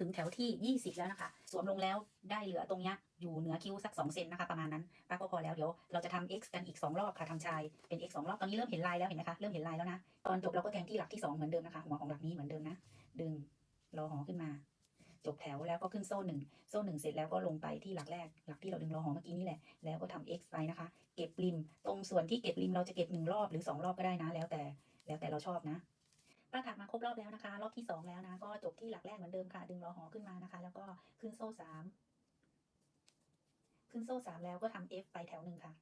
ถึงแถวที่ 20 แล้วนะคะ สวมลงแล้วได้เหลือตรงเนี้ยอยู่เหนือคิ้วสัก 2 เซนนะคะประมาณนั้นป้าก็พอแล้วเดี๋ยวเราจะทำ x กันอีก 2 รอบค่ะทำชายเป็น x 2 รอบตอนนี้เริ่มเห็นลายแล้วเห็นไหมคะเริ่มเห็นลายแล้วนะ ตอนจบเราก็แทงที่หลักที่ 2 เหมือนเดิมนะคะหัวของหลักนี้เหมือนเดิมนะ ดึงรอหอขึ้นมา จบแถวแล้วก็ขึ้นโซ่หนึ่งโซ่หนึ่งเสร็จแล้วก็ลงไปที่หลักแรก หลักที่เราดึงรอหอเมื่อกี้นี่แหละแล้วก็ทำ x ไปนะคะ เก็บริม ตรงส่วนที่เก็บริมเราจะเก็บหนึ่งรอบหรือสองรอบก็ได้นะ แล้วแต่แล้วแต่เราชอบนะ บรอบแล้วนะคะ รอบที่สองแล้วนะ ก็จบที่หลักแรกเหมือนเดิมค่ะ ดึงรอหอขึ้นมานะคะ แล้วก็ขึ้นโซ่สามขึ้นโซ่สามแล้วก็ทำ f ไปแถวหนึ่งค่ะ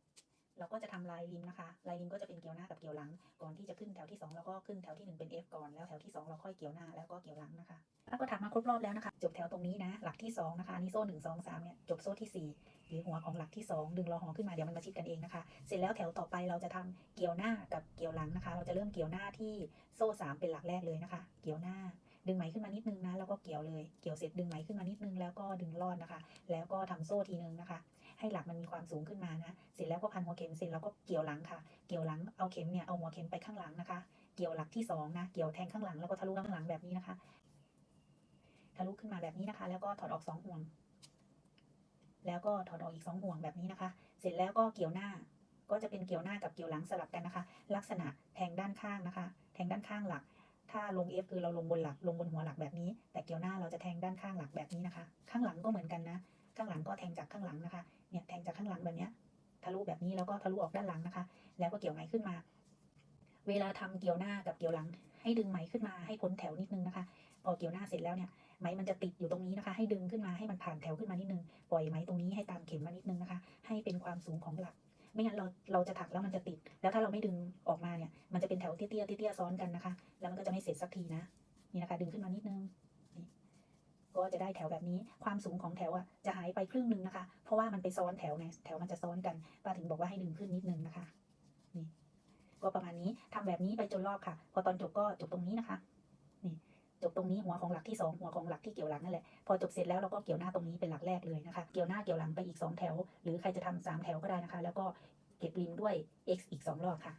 เราก็จะทำลายริมนะคะลายริมก็จะเป็นเกี่ยวหน้ากับเกี่ยวหลัง ก่อนที่จะขึ้นแถวที่สองเราก็ขึ้นแถวที่หนึ่งเป็น f ก่อนแล้วแถวที่สองเราค่อยเกี่ยวหน้าแล้วก็เกี่ยวหลังนะคะป้าก็ถักมาครบรอบแล้วนะคะ จบแถวตรงนี้นะ หลักที่สองนะคะนี่โซ่หนึ่งสองสามเนี่ยจบโซ่ที่สี่หรือหัวของหลักที่สองดึงรอหอขึ้นมาเดี๋ยวมันมาชิดกันเองนะคะ เสร็จแล้วแถวต่อไปเราจะทำเกี่ยวหน้ากับเกี่ยวหลังนะคะ เราจะเริ่มเกี่ยวหน้าที่โซ่สามเป็นหลักแรกเลยนะคะ เกี่ยวหน้า ดึงไหมขึ้นมานิดนึงนะแล้วก็เกี่ยวเลยเกี่ยวเสร็จดึงไหมขึ้นมานิดนึงแล้วก็ดึงลอดนะคะ แล้วก็ทำโซ่ทีนึงนะคะ ให้หลักมันมีความสูงขึ้นมานะเสร็จแล้วก็พันหัวเข็มเสร็จแล้วก็เกี่ยวหลังค่ะ เกี่ยวหลังเอาเข็มเนี่ยเอาหัวเข็มไปข้างหลังนะคะ เกี่ยวหลักที่สองนะเกี่ยวแทงข้างหลังแล้วก็ทะลุข้างหลังแบบนี้นะคะ ทะลุขึ้นมาแบบนี้นะคะ แล้วก็ถอดออกสองห่วง แล้วก็ถอดออกอีกสองห่วงแบบนี้นะคะ เสร็จแล้วก็เกี่ยวหน้าก็จะเป็นเกี่ยวหน้ากับเกี่ยวหลังสลับกันนะคะ ลักษณะแทงด้านข้างนะคะ แทงด้านข้างหลัก ถ้าลง F คือเราลงบนหลักลงบนหัวหลักแบบนี้ แต่เกี่ยวหน้าเราจะแทงด้านข้างหลักแบบนี้นะคะ ข้างหลังก็เหมือนกันนะ ข้างหลังก็แทงจากข้างหลังนะคะ เนี่ยแทงจากข้างหลังแบบนี้ทะลุแบบนี้แล้วก็ทะลุออกด้านหลังนะคะ แล้วก็เกี่ยวไหมขึ้นมา เวลาทำเกี่ยวหน้ากับเกี่ยวหลัง ให้ดึงไหมขึ้นมาให้พ้นแถวนิดนึงนะคะ พอเกี่ยวหน้าเสร็จแล้วเนี่ยไหมมันจะติดอยู่ตรงนี้นะคะ ให้ดึงขึ้นมาให้มันผ่านแถวขึ้นมานิดนึง ปล่อยไหมตรงนี้ให้ตามเข็มมานิดนึงนะคะ ให้เป็นความสูงของหลัก ไม่งั้นเราเราจะถักแล้วมันจะติด แล้วถ้าเราไม่ดึงออกมาเนี่ย มันจะเป็นแถวเตี้ยๆเตี้ยๆซ้อนกันนะคะ แล้วมันก็จะไม่เสร็จสักทีนะ นี่นะคะ ดึงขึ้นมานิดนึงนี่ก็จะได้แถวแบบนี้ ความสูงของแถวอะจะหายไปครึ่งนึงนะคะ เพราะว่ามันไปซ้อนแถวไงแถวมันจะซ้อนกัน ป้าถึงบอกว่าให้ดึงขึ้นนิดนึงนะคะ นี่ ก็ประมาณนี้ทำแบบนี้ไปจนรอบค่ะ พอตอนจบก็จบตรงนี้นะคะ จบตรงนี้หัวของหลักที่สองหัวของหลักที่เกี่ยวหลังนั่นแหละพอจบเสร็จแล้วเราก็เกี่ยวหน้าตรงนี้เป็นหลักแรกเลยนะคะ เกี่ยวหน้าเกี่ยวหลังไปอีกสองแถว หรือใครจะทำสามแถวก็ได้นะคะ แล้วก็เก็บริมด้วย x อีกสองรอบค่ะ